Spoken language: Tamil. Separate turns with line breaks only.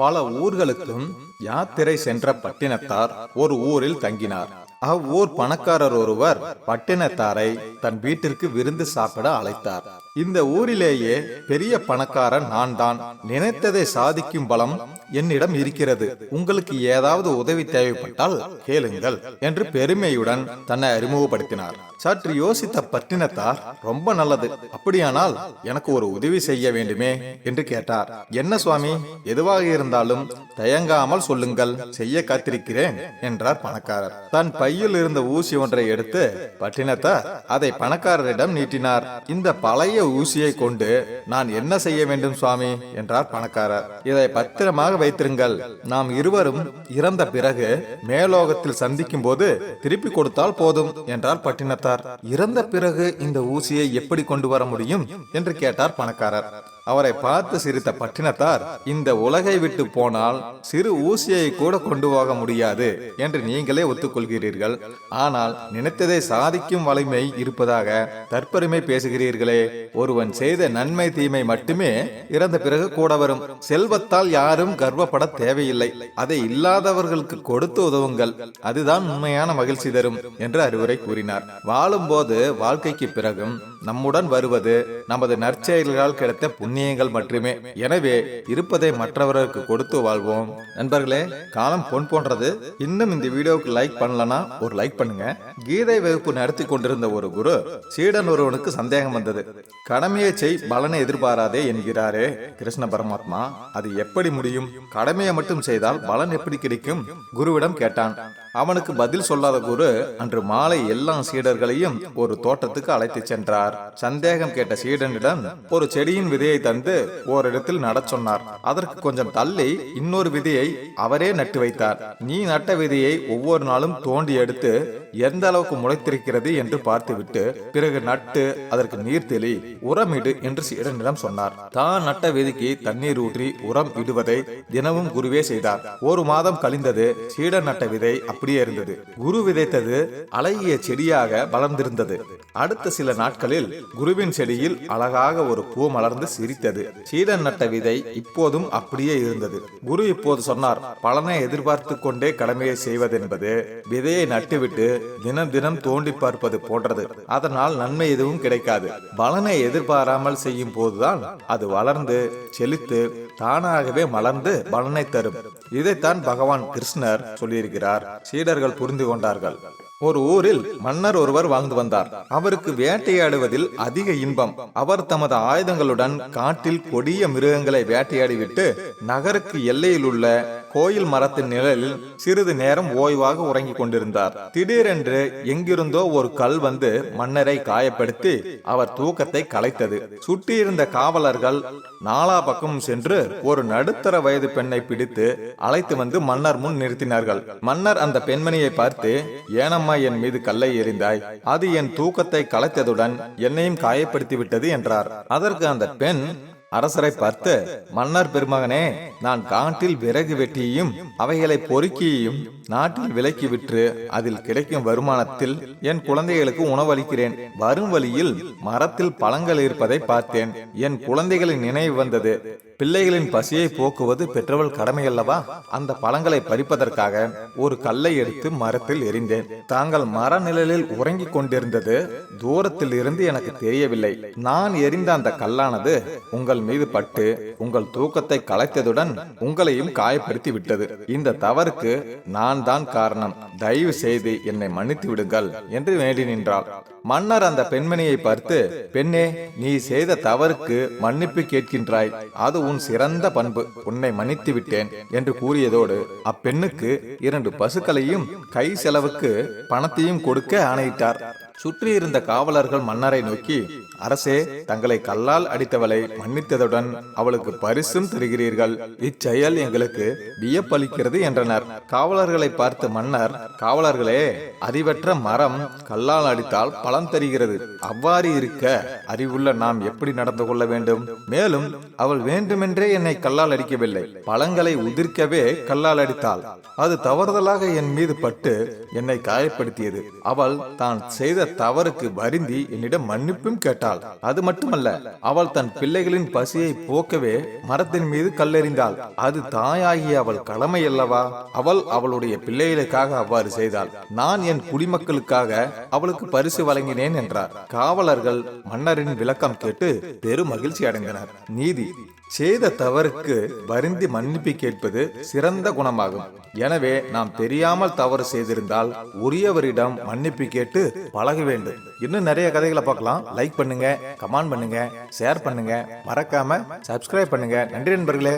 பல ஊர்களுக்கும் யாத்திரை சென்ற பட்டினத்தார் ஒரு ஊரில் தங்கினார். அவ்வூர் பணக்காரர் ஒருவர் பட்டினத்தாரை தன் வீட்டிற்கு விருந்து சாப்பிட அழைத்தார். இந்த ஊரிலேயே பெரிய பணக்காரன் நான் தான் நினைத்ததை சாதிக்கும் பலம் என்னிடம் இருக்கிறது. உங்களுக்கு ஏதாவது உதவி தேவைப்பட்டால் கேளுங்கள் என்று பெருமையுடன் தன்னை அறிமுகப்படுத்தினார். சற்று யோசித்த பட்டினத்தார் ரொம்ப நல்லது. அப்படியானால் எனக்கு ஒரு உதவி செய்ய வேண்டுமே? என்று கேட்டார். என்ன சுவாமி? எதுவாக இருந்தாலும் தயங்காமல் சொல்லுங்கள். செய்ய காத்திருக்கிறேன் என்றார் பணக்காரர். தன் பையில் இருந்த ஊசி ஒன்றை எடுத்து பட்டினத்தார் அதை பணக்காரரிடம் நீட்டினார். இந்த பழைய ஊசியை கொண்டு நான் என்ன செய்ய வேண்டும் சுவாமி? என்றார் பணக்காரர். இதை பத்திரமாக வைத்திருங்கள். நாம் இருவரும் இறந்த பிறகு மேலோகத்தில் சந்திக்கும் போது திருப்பி கொடுத்தால் போதும் என்றார் பட்டினத்தார். இறந்த பிறகு இந்த ஊசியை எப்படி கொண்டு வர முடியும்? என்று கேட்டார் பணக்காரர். அவரை பார்த்து சிரித்த பட்டினத்தார் இந்த உலகை விட்டு போனால் சிறு ஊசியை கூட கொண்டு போக முடியாது என்று நீங்களே ஒத்துக்கொள்கிறீர்கள். ஆனால் நினைத்ததை சாதிக்கும் வலிமை இருப்பதாக தற்பெருமை பேசுகிறீர்களே. ஒருவன் செய்த நன்மை தீமை மட்டுமே இறந்த பிறகு கூட வரும். செல்வத்தால் யாரும் கர்வப்பட தேவையில்லை. அதை இல்லாதவர்களுக்கு கொடுத்து உதவுங்கள். அதுதான் உண்மையான மகிழ்ச்சி தரும் என்று அறிவுரை கூறினார். வாழும்போது வாழ்க்கைக்கு பிறகும் நம்முடன் வருவது நமது நற்செயல்களால் கிடைத்த புண்ணியங்கள் மட்டுமே. எனவே இருப்பதை மற்றவர்களுக்கு கொடுத்து வாழ்வோம். நண்பர்களே காலம் பொன் போன்றது. இன்னும் இந்த வீடியோவுக்கு லைக் பண்ணலனா ஒரு லைக் பண்ணுங்க. கீதை வகுப்பு நடத்தி கொண்டிருந்த ஒரு குரு சீடன் ஒருவனுக்கு சந்தேகம் வந்தது. கடமையை செய் பலனை எதிர்பாராதே என்கிறாரே கிருஷ்ண பரமாத்மா. அது எப்படி முடியும்? கடமையை மட்டும் செய்தால் பலன் எப்படி கிடைக்கும்? குருவிடம் கேட்டான். அவனுக்கு பதில் சொல்லாத குரு அன்று மாலை எல்லா சீடர்களையும் ஒரு தோட்டத்துக்கு அழைத்து சென்றார். சந்தேகம் கேட்ட சீடனிடம் ஒரு செடியின் விதையை தந்து ஓரிடத்தில் நடச் சொன்னார். அதற்கு கொஞ்சம் தள்ளி இன்னொரு விதையை அவரே நட்டு வைத்தார். நீ நட்ட விதையை ஒவ்வொரு நாளும் தோண்டி எடுத்து எந்த அளவுக்கு முளைத்திருக்கிறது என்று பார்த்துவிட்டு பிறகு நட்டு அதற்கு நீர் தெளி உரமிடு என்று சீடனிடம் சொன்னார். தான் நட்ட விதைக்கு தண்ணீர் ஊற்றி உரம் இடுவதை தினமும் குருவே செய்தார். ஒரு மாதம் கழிந்தது சீடன் நட்ட விதை அப்படியே இருந்தது. குரு விதைத்தது அழகிய செடியாக வளர்ந்திருந்தது. அடுத்த சில நாட்களில் குருவின் செடியில் அழகாக ஒரு பூ மலர்ந்து சிரித்தது. சீடன் நட்ட விதை இப்போதும் அப்படியே இருந்தது. குரு இப்போது சொன்னார் பலனை எதிர்பார்த்து கொண்டே கடமையை செய்வதென்பது விதையை நட்டுவிட்டு தினம் தினம் தோண்டி பார்ப்பது போன்றது. அதனால் நன்மை எதுவும் கிடைக்காது. பலனை எதிர்பாராமல் செய்யும் போதுதான் அது வளர்ந்து செழித்து தானாகவே மலர்ந்து பலனை தரும். இதைத்தான் பகவான் கிருஷ்ணர் சொல்லியிருக்கிறார். சீடர்கள் புரிந்து கொண்டார்கள். ஒரு ஊரில் மன்னர் ஒருவர் வாழ்ந்து வந்தார். அவருக்கு வேட்டையாடுவதில் அதிக இன்பம். அவர் தமது ஆயுதங்களுடன் காட்டில் கொடிய மிருகங்களை வேட்டையாடிவிட்டு நகருக்கு எல்லையில் உள்ள கோயில் மரத்தின் நிழலில் சிறிது நேரம் ஓய்வாக உறங்கிக் கொண்டிருந்தார். திடீரென்று எங்கிருந்தோ ஒரு கல் வந்து மன்னரை காயப்படுத்தி அவர் தூக்கத்தை கலைத்தது. சுற்றியிருந்த காவலர்கள் நாலா பக்கம் சென்று ஒரு நடுத்தர வயது பெண்ணை பிடித்து அழைத்து வந்து மன்னர் முன் நிறுத்தினார்கள். மன்னர் அந்த பெண்மணியை பார்த்து ஏனம் ஏனம்மா என் மீது கல்லை எறிந்தாய். அது என் தூக்கத்தை கலைத்ததுடன் என்னையும் காயப்படுத்தி விட்டது என்றார். அதற்கு அந்த பெண் அரசரை பார்த்து மன்னர் பெருமகனே நான் காட்டில் விறகு வெட்டியும் அவைகளை பொறுக்கியும் நாட்டில் விலக்கி விற்று அதில் கிடைக்கும் வருமானத்தில் என் குழந்தைகளுக்கு உணவளிக்கிறேன். வரும் வழியில் மரத்தில் பழங்கள் இருப்பதை பார்த்தேன். என் குழந்தைகளின் நினைவு வந்தது. பிள்ளைகளின் பசியை போக்குவது பெற்றவள் கடமை அல்லவா அந்த பழங்களை பறிப்பதற்காக ஒரு கல்லை எடுத்து மரத்தில் எறிந்தேன். தாங்கள் மர நிழலில் உறங்கிக் கொண்டிருந்தது தூரத்தில் இருந்து எனக்கு தெரியவில்லை. நான் எரிந்த அந்த கல்லானது உங்கள் மீது பட்டு உங்கள் தூக்கத்தை கலைத்ததுடன் உங்களையும் காயப்படுத்தி விட்டது இந்த தவறுக்கு நான் தான் காரணம். தயவு செய்து என்னை மன்னித்து விடுங்கள் என்று வேண்டி நின்றாள். மன்னர் அந்த பெண்மணியை பார்த்து பெண்ணே நீ செய்த தவறுக்கு மன்னிப்பு கேட்கின்றாய். அது உன் சிறந்த பண்பு. உன்னை மன்னித்து விட்டேன் என்று கூறியதோடு அப்பெண்ணுக்கு இரண்டு பசுக்களையும் கை செலவுக்கு பணத்தையும் கொடுக்க ஆணையிட்டார். சுற்றி இருந்த காவலர்கள் மன்னரை நோக்கி அரசே தங்களை கல்லால் அடித்தவளை மன்னித்ததுடன் அவளுக்கு பரிசும் தருகிறீர்கள். இச்செயல் எங்களுக்கு வியப்பளிக்கிறது என்றனர். காவலர்களை பார்த்து மன்னர் காவலர்களே அறிவற்ற மரம் கல்லால் அடித்தால் பலன் தருகிறது. அவ்வாறு இருக்க அறிவுள்ள நாம் எப்படி நடந்து கொள்ள வேண்டும்? மேலும் அவள் வேண்டுமென்றே என்னை கல்லால் அடிக்கவில்லை. பழங்களை உதிர்க்கவே கல்லால் அடித்தாள். அது தவறுதலாக என் மீது பட்டு என்னை காயப்படுத்தியது. அவள் தான் செய்த செய்த தவறுக்கு வருந்தி என்னிடம் மன்னிப்பும் கேட்டாள். அது மட்டுமல்ல அவள் தன் பிள்ளைகளின் பசியை போக்கவே மரத்தின் மீது கல்லெறிந்தாள். அது தாயாகிய அவள் கடமை அல்லவா? அவள் அவளுடைய பிள்ளைகளுக்காக அவ்வாறு செய்தாள். நான் என் குடிமக்களுக்காக அவளுக்கு பரிசு வழங்கினேன் என்றார். காவலர்கள் மன்னரின் விளக்கம் கேட்டு பெரும் மகிழ்ச்சி அடைந்தனர். நீதி. செய்த தவறுக்கு வருந்தி மன்னிப்பு கேட்பது சிறந்த குணமாகும். எனவே நாம் தெரியாமல் தவறு செய்திருந்தால் உரியவரிடம் மன்னிப்பு கேட்டு பழக வேண்டும். இன்னும் நிறைய கதைகளை பார்க்கலாம். லைக் பண்ணுங்க கமெண்ட் பண்ணுங்க ஷேர் பண்ணுங்க. மறக்காம சப்ஸ்கிரைப் பண்ணுங்க. நன்றி நண்பர்களே.